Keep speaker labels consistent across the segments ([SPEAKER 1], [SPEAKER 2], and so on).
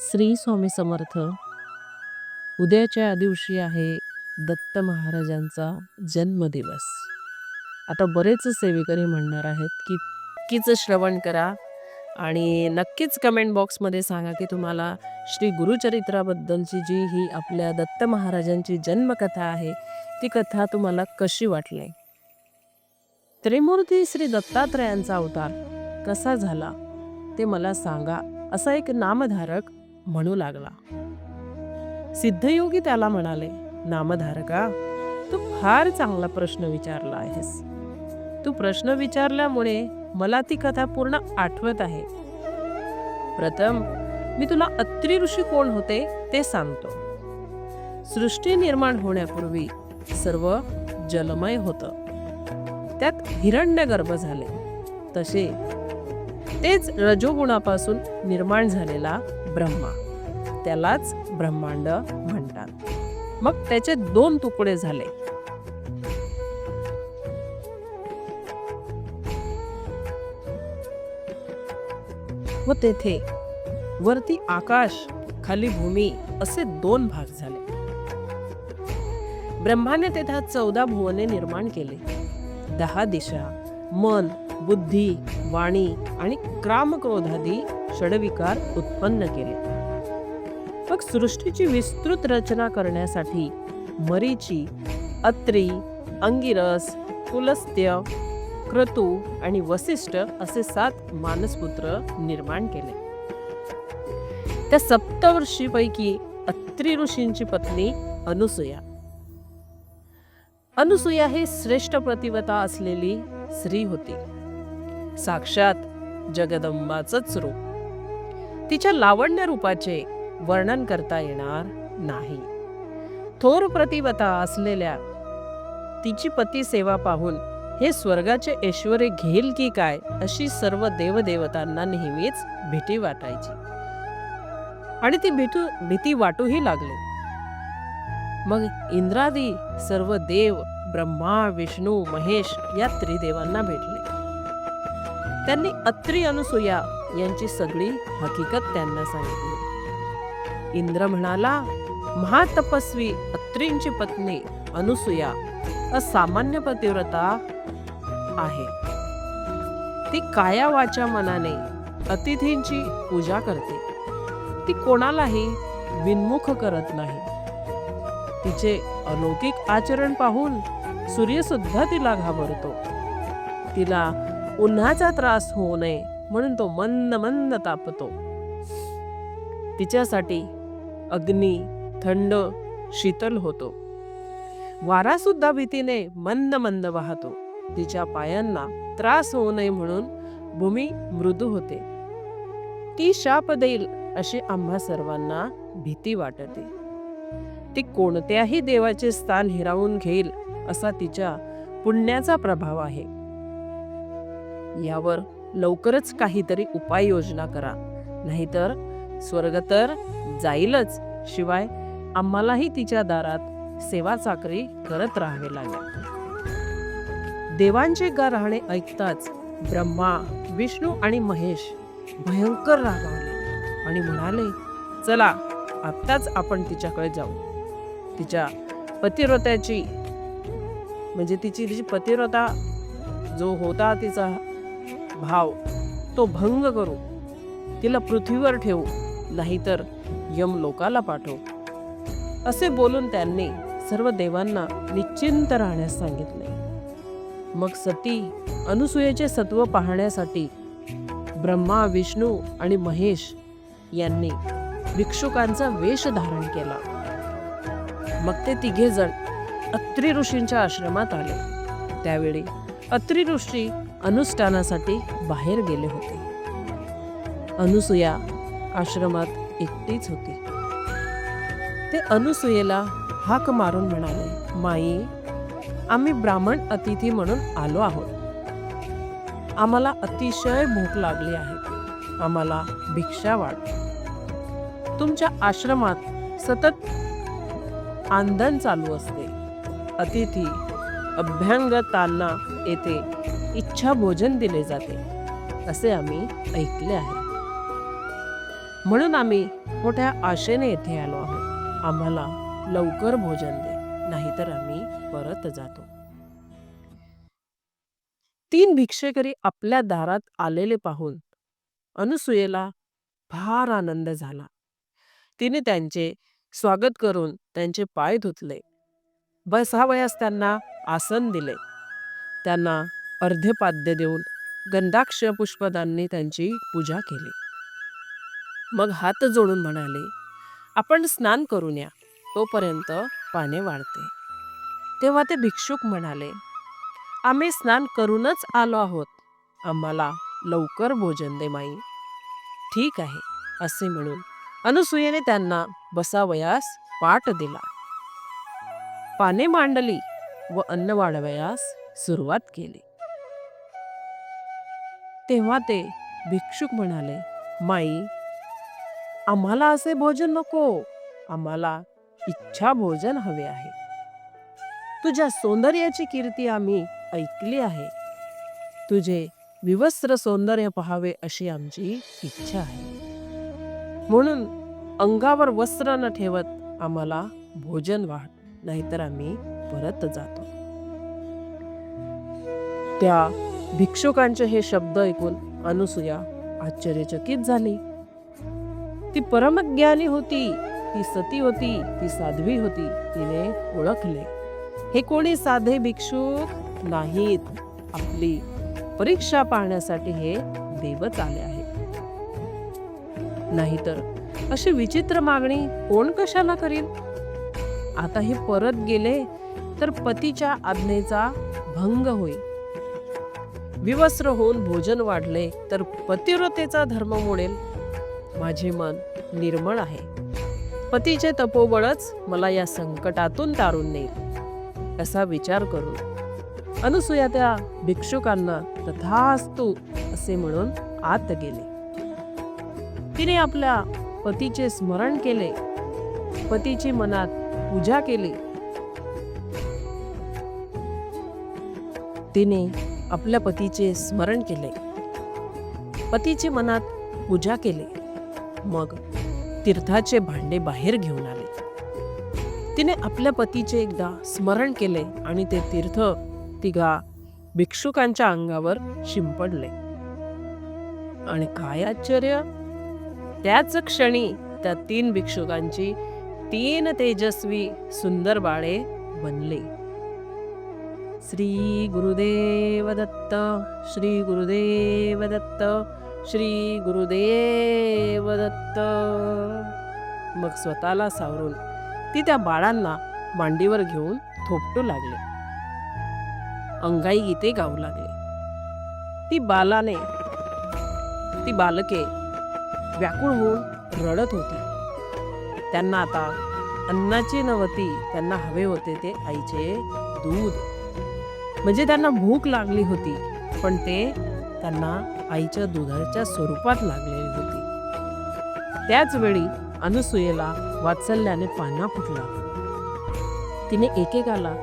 [SPEAKER 1] श्री स्वामी समर्थ. उद्याच्या दिवशी आहे दत्त महाराजांचा जन्मदिवस. आता बरेच सेवेकरी म्हणणार आहेत की नक्कीच श्रवण करा आणि नक्कीच कमेंट बॉक्समध्ये सांगा की तुम्हाला श्री गुरुचरित्राबद्दलची जी ही आपल्या दत्त महाराजांची जन्मकथा आहे ती कथा तुम्हाला कशी वाटली? त्रिमूर्ती श्री दत्तात्रयांचा अवतार कसा झाला ते मला सांगा. असा एक नामधारक म्हणू लागला. सिद्धयोगी त्याला म्हणाले नामधारका तू फार चांगला प्रश्न विचारला आहेस. तू प्रश्न विचारल्यामुळे मला ती कथा पूर्ण आठवत आहे. प्रथम मी तुला अत्री ऋषी कोण होते ते सांगतो. सृष्टी निर्माण होण्यापूर्वी सर्व जलमय होतं. त्यात हिरण्यगर्भ झाले. तसे तेच रजोगुणापासून निर्माण झालेला ब्रह्मा. त्यालाच ब्रह्मांड म्हणतात. मग त्याचे दोन तुकडे झाले. व तेथे वरती आकाश खाली भूमी असे दोन भाग झाले. ब्रह्माने तेथे चौदा भुवने निर्माण केले. दहा दिशा मन बुद्धी वाणी आणि क्रामक्रोधादी क्षणविकार उत्पन्न केले. मग सृष्टीची विस्तृत रचना करण्यासाठी मरीची अत्री अंगिरस कुलस्त्य क्रतू आणि वसिष्ठ असे सात मानसपुत्र निर्माण केले. त्या सप्तवर्षीपैकी अत्री ऋषींची पत्नी अनुसूया. अनुसूया हे श्रेष्ठ प्रतिवता असलेली स्त्री होती. साक्षात जगदंबाचंच रूप. तिच्या लावण्य रूपाचे वर्णन करता येणार नाही. थोर प्रतिवता असलेल्या तिची पती सेवा पाहून हे स्वर्गाचे ऐश्वर्य घेईल की काय अशी सर्व देवदेवतांना नेहमीच भीती वाटायची. आणि ती भीतू भीती वाटूही लागली. मग इंद्रादी सर्व देव ब्रह्मा विष्णू महेश या त्रिदेवांना भेटले. त्यांनी अत्री अनुसूया यांची सगळी हकीकत त्यांना सांगितली. इंद्र म्हणाला महातपस्वी अत्रींची पत्नी अनुसूया असामान्य पतिव्रता आहे. ती काया वाचा मनाने अतिथींची पूजा करते. ती कोणालाही विनमुख करत नाही. तिचे अलौकिक आचरण पाहून सूर्य सुद्धा तिला घाबरतो. तिला उन्हाचा त्रास होऊ नये म्हणून तो मंद मंद तापतो. तिच्यासाठी अग्नी थंड शीतल होतो. वारा सुद्धा भीतीने मंद मंद वाहतो. तिच्या पायांना त्रास होऊ नये म्हणून भूमी मृदू होते. ती शाप देईल अशी आम्हा सर्वांना भीती वाटते. ती कोणत्याही देवाचे स्थान हिरावून घेईल असा तिच्या पुण्याचा प्रभाव आहे. यावर लवकरच काहीतरी उपाययोजना करा. नाहीतर स्वर्ग तर जाईलच. शिवाय आम्हालाही तिच्या दारात सेवा चाकरी करत राहावे लागेल. देवांचे गाराणे ऐकताच ब्रह्मा विष्णू आणि महेश भयंकर रागावले आणि म्हणाले चला आत्ताच आपण तिच्याकडे जाऊ. तिच्या पतिव्रत्याची म्हणजे तिची तिची पतिव्रता जो होता तिचा भाव तो भंग करू. तिला पृथ्वीवर ठेवू नाहीतर यम लोकाला पाठवू. असे बोलून त्यांनी सर्व देवांना निश्चिंत राहण्यास सांगितले. मग सती अनुसूयेचे सत्व पाहण्यासाठी ब्रह्मा विष्णू आणि महेश यांनी भिक्षुकांचा वेश धारण केला. मग ते तिघे जण अत्री ऋषींच्या आश्रमात आले. त्यावेळी अत्री ऋषी अनुष्ठानासाठी बाहेर गेले होते. अनुसूया आश्रमात एकटीच होती. ते अनुसूयेला हाक मारून म्हणाले माई आम्ही ब्राह्मण अतिथी म्हणून आलो आहोत. आम्हाला अतिशय भूक लागली आहे. आम्हाला भिक्षा वाट तुमच्या आश्रमात सतत आंदन चालू असते. अतिथी अभ्यंगतांना येथे इच्छा भोजन दिले जाते असे आम्ही ऐकले आहे. म्हणून आम्ही मोठ्या आशेने येथे आलो आहोत. आम्हाला लवकर भोजन दे नाहीतर आम्ही परत जातो. तीन भिक्षेकरी आपल्या दारात आलेले पाहून अनुसूयेला फार आनंद झाला. तिने त्यांचे स्वागत करून त्यांचे पाय धुतले. बसावयास त्यांना आसन दिले. त्यांना अर्धपाद्य देऊन गंधाक्ष पुष्पदांनी त्यांची पूजा केली. मग हात जोडून म्हणाले आपण स्नान करून या तोपर्यंत पाने वाढते तेव्हा ते भिक्षुक म्हणाले आम्ही स्नान करूनच आलो आहोत. आम्हाला लवकर भोजन दे माई. ठीक आहे असे म्हणून अनुसूयेने त्यांना बसावयास पाठ दिला. पाने मांडली व अन्न वाढवयास सुरुवात केली. तेव्हा ते भिक्षुक म्हणाले माई आम्हाला असे भोजन नको. आम्हाला इच्छा भोजन हवे आहे. तुझ्या सौंदर्याची कीर्ती आम्ही ऐकली आहे. तुझे विवस्त्र सौंदर्य पहावे अशी आमची इच्छा आहे. म्हणून अंगावर वस्त्र न ठेवत आम्हाला भोजन वाढ नाहीतर आम्ही परत जातो. त्या भिक्षुकांचे हे शब्द ऐकून अनुसूया आश्चर्यचकित झाली. ती परमज्ञानी होती ती सती होती ती साध्वी होती तिने ओळखले. हे कोणी साधे भिक्षुक नाहीत. आपली परीक्षा पाहण्यासाठी हे देवच आले आहे नाहीतर अशी विचित्र मागणी कोण कशाला करील? आता हे परत गेले तर पतीच्या आज्ञेचा भंग होईल. विवस्त्र होऊन भोजन वाढले तर पतिव्रतेचा धर्म मोडेल. माझे मन निर्मळ आहे. पतीचे तपोबळच मला या संकटातून तारून नेईल. असा विचार करून अनुसूया त्या भिक्षुकांना तथास्तु असे म्हणून आत गेले. तिने आपल्या पतीचे स्मरण केले. पतीची मनात पूजा केली. तिने आपल्या पतीचे स्मरण केले. पतीचे मनात पूजा केले. मग तीर्थाचे भांडे बाहेर घेऊन आले. तिने आपल्या पतीचे एकदा स्मरण केले आणि ते तीर्थ तिघा भिक्षुकांच्या अंगावर शिंपडले. आणि काय आश्चर्य! त्याच क्षणी त्या तीन भिक्षुकांची तीन तेजस्वी सुंदर बाळे बनले. श्री गुरुदेव दत्त श्री गुरुदेव दत्त श्री गुरुदेव दत्त मग स्वतःला सावरून ती त्या बाळांना मांडीवर घेऊन थोपटू लागले. अंगाई गीते गाऊ लागले. ती बालाने ती बालके व्याकुळ होऊन रडत होती. त्यांना आता अन्नाची नवती त्यांना हवे होते ते आईचे दूध म्हणजे त्यांना भूक लागली होती पण ते त्यांना आईच्या दुधाच्या स्वरूपात लागलेली होती. त्याचवेळी अनुसुयेला अनुसूयेला वात्सल्याने पाना फुटला. तिने एकेकाला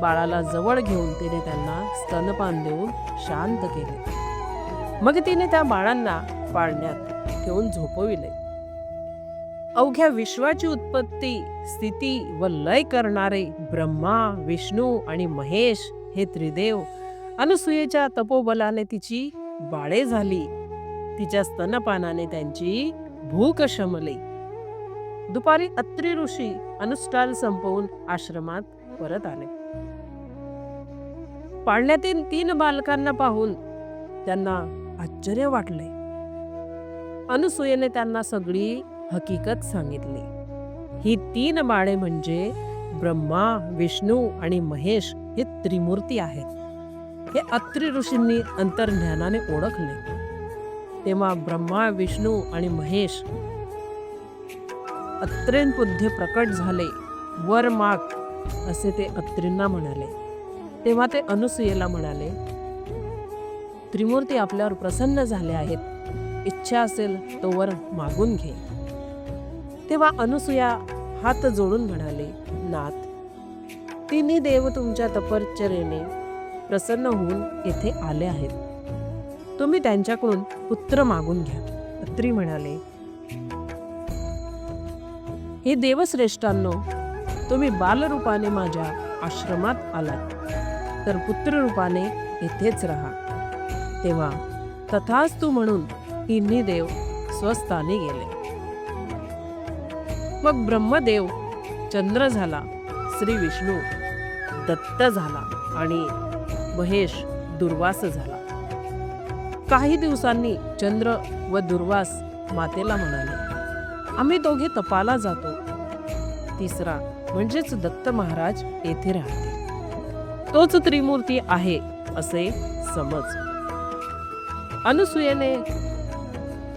[SPEAKER 1] बाळाला जवळ घेऊन तिने त्यांना स्तनपान देऊन शांत केले. मग तिने त्या बाळांना पाळण्यात ठेवून झोपविले. अवघ्या विश्वाची उत्पत्ती स्थिती व लय करणारे ब्रह्मा विष्णू आणि महेश हे त्रिदेव. अनुसूयेच्या तपोबलाने तिची बाळे झाली. तिच्या स्तनपानाने त्यांची भूक शमली. दुपारी अत्री ऋषी अनुष्ठान संपवून आश्रमात परत आले. पाळण्यातील तीन बालकांना पाहून त्यांना आश्चर्य वाटले. अनुसूयेने त्यांना सगळी हकीकत सांगितली. ही तीन बाळे म्हणजे ब्रह्मा विष्णू आणि महेश हे त्रिमूर्ती आहेत. हे अत्री ऋषींनी अंतर्ज्ञानाने ओळखले. तेव्हा ब्रह्मा विष्णू आणि महेश अत्रेंपुध्ये प्रकट झाले. वर माग असे ते अत्रींना म्हणाले. तेव्हा ते अनुसूयेला म्हणाले त्रिमूर्ती आपल्यावर प्रसन्न झाले आहेत. इच्छा असेल तो वर मागून घे. तेव्हा अनुसूया हात जोडून म्हणाले नाथ तिन्ही देव तुमच्या तपश्चर्येने प्रसन्न होऊन येथे आले आहेत. तुम्ही त्यांच्याकडून पुत्र मागून घ्या. अत्री म्हणाले हे देवश्रेष्ठांनो तुम्ही बालरूपाने माझ्या आश्रमात आलात. तर पुत्ररूपाने येथेच राहा. तेव्हा तथास्तु म्हणून तिन्ही देव स्वस्थाने गेले. मग ब्रह्मदेव चंद्र झाला. श्री विष्णू दत्त झाला आणि महेश दुर्वास झाला. काही दिवसांनी चंद्र व दुर्वास मातेला म्हणाले आम्ही दोघे तपाला जातो. तिसरा म्हणजेच दत्त महाराज येथे राहते तोच त्रिमूर्ती आहे असे समज. अनुसूयेने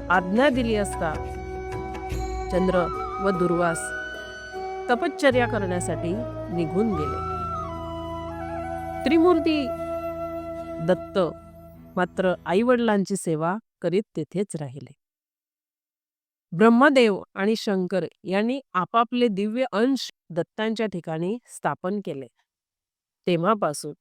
[SPEAKER 1] आज्ञा दिली असता चंद्र व दुर्वास तपश्चर्या करण्यासाठी निघून गेले. त्रिमूर्ती. दत्त मात्र आईवडिलांची सेवा करीत तेथेच राहिले. ब्रह्मदेव आणि शंकर यांनी आपापले दिव्य अंश दत्तांच्या ठिकाणी स्थापन केले. तेव्हापासून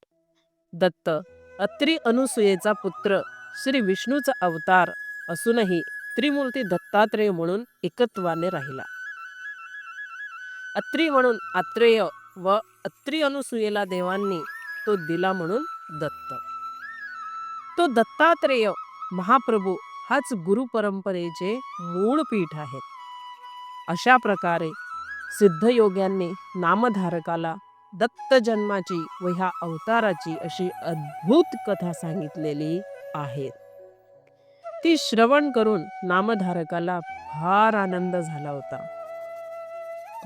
[SPEAKER 1] दत्त अत्री अनुसूयेचा पुत्र श्री विष्णूचा अवतार असूनही त्रिमूर्ती दत्तात्रेय म्हणून एकत्वाने राहिला. अत्री म्हणून आत्रेय व अत्री अनुसुयेला देवांनी तो दिला म्हणून दत्त. तो दत्तात्रेय महाप्रभू हाच गुरु परंपरेचे मूळ पीठ आहेत. अशा प्रकारे सिद्धयोग्यांनी नामधारकाला दत्त जन्माची व ह्या अवताराची अशी अद्भुत कथा सांगितलेली आहे. ती श्रवण करून नामधारकाला फार आनंद झाला होता.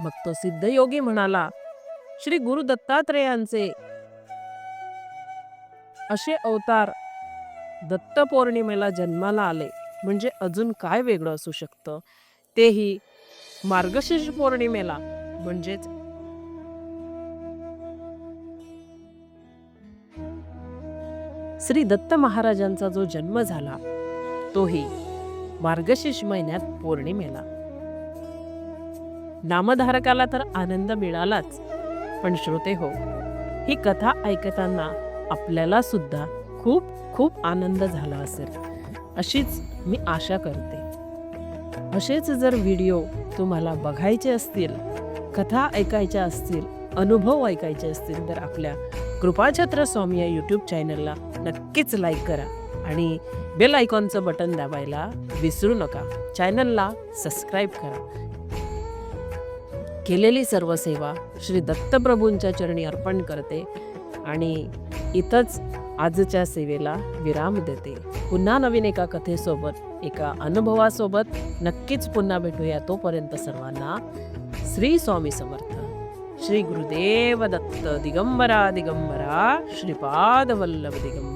[SPEAKER 1] मग तो सिद्धयोगी म्हणाला श्री गुरु दत्तात्रेयांचे असे अवतार दत्त पौर्णिमेला जन्माला आले. म्हणजे अजून काय वेगळं असू शकतं? तेही मार्गशीर्ष पौर्णिमेला म्हणजेच श्री दत्त महाराजांचा जो जन्म झाला तोही मार्गशीर्ष महिन्यात पौर्णिमेला. नामधारकाला तर आनंद मिळालाच पण श्रोते हो ही कथा ऐकताना आपल्याला सुद्धा खूप खूप आनंद झाला असेल. अशीच मी आशा करते. असेच जर व्हिडिओ तुम्हाला बघायचे असतील कथा ऐकायच्या असतील अनुभव ऐकायचे असतील तर आपल्या कृपाछत्र स्वामी या यूट्यूब चॅनलला नक्कीच लाईक करा आणि बेल आयकॉनचं बटन दाबायला विसरू नका. चॅनलला सबस्क्राईब करा. केलेली सर्व सेवा श्री दत्तप्रभूंच्या चरणी अर्पण करते आणि इथंच आजच्या सेवेला विराम देते. पुन्हा नवीन एका कथेसोबत एका अनुभवासोबत नक्कीच पुन्हा भेटूया तोपर्यंत सर्वांना. श्री स्वामी समर्थ. श्री गुरुदेव दत्त दिगंबरा दिगंबरा श्रीपाद वल्लभ दिगंबरा.